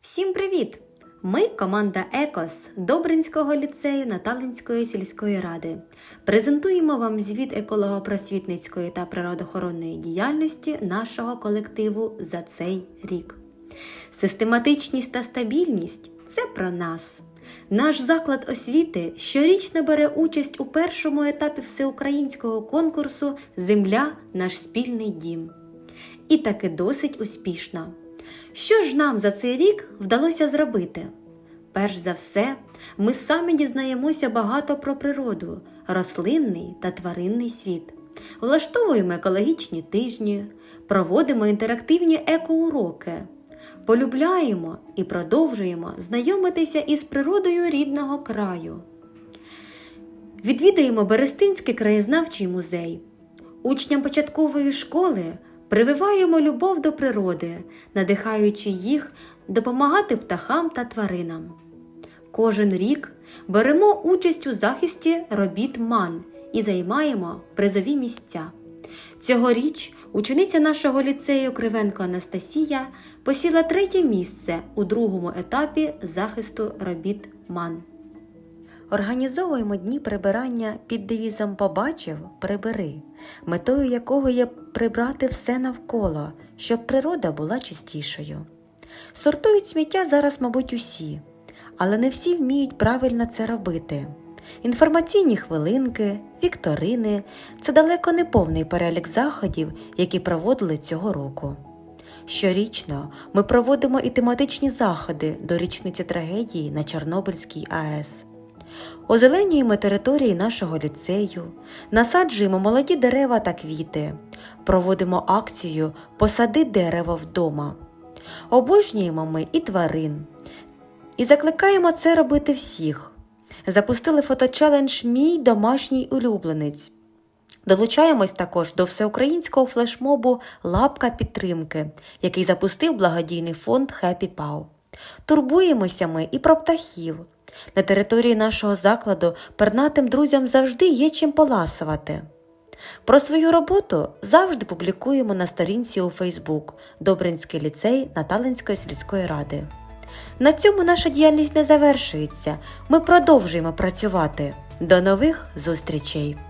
Всім привіт! Ми команда ЕКОС Добринського ліцею Наталинської сільської ради. Презентуємо вам звіт еколого-просвітницької та природоохоронної діяльності нашого колективу за цей рік. Систематичність та стабільність це про нас. Наш заклад освіти щорічно бере участь у першому етапі всеукраїнського конкурсу Земля наш спільний дім. І таки досить успішно. Що ж нам за цей рік вдалося зробити? Перш за все, ми самі дізнаємося багато про природу, рослинний та тваринний світ, влаштовуємо екологічні тижні, проводимо інтерактивні екоуроки, полюбляємо і продовжуємо знайомитися із природою рідного краю. Відвідаємо Берестинський краєзнавчий музей. Учням початкової школи прививаємо любов до природи, надихаючи їх допомагати птахам та тваринам. Кожен рік беремо участь у захисті робіт МАН і займаємо призові місця. Цьогоріч учениця нашого ліцею Кривенко Анастасія посіла третє місце у другому етапі захисту робіт МАН. Організовуємо дні прибирання під девізом Побачив, прибери, метою якого є прибрати все навколо, щоб природа була чистішою. Сортують сміття зараз, мабуть, усі, але не всі вміють правильно це робити. Інформаційні хвилинки, вікторини це далеко не повний перелік заходів, які проводили цього року. Щорічно ми проводимо і тематичні заходи до річниці трагедії на Чорнобильській АЕС. Озеленюємо території нашого ліцею, насаджуємо молоді дерева та квіти, проводимо акцію Посади дерево вдома. Обожнюємо ми і тварин. І закликаємо це робити всіх. Запустили фоточелендж Мій домашній улюбленець. Долучаємось також до всеукраїнського флешмобу Лапка підтримки, який запустив благодійний фонд Happy Pau. Турбуємося ми і про птахів. На території нашого закладу пернатим друзям завжди є чим поласувати. Про свою роботу завжди публікуємо на сторінці у Фейсбук Добринський ліцей Наталинської сільської ради. На цьому наша діяльність не завершується. Ми продовжуємо працювати. До нових зустрічей!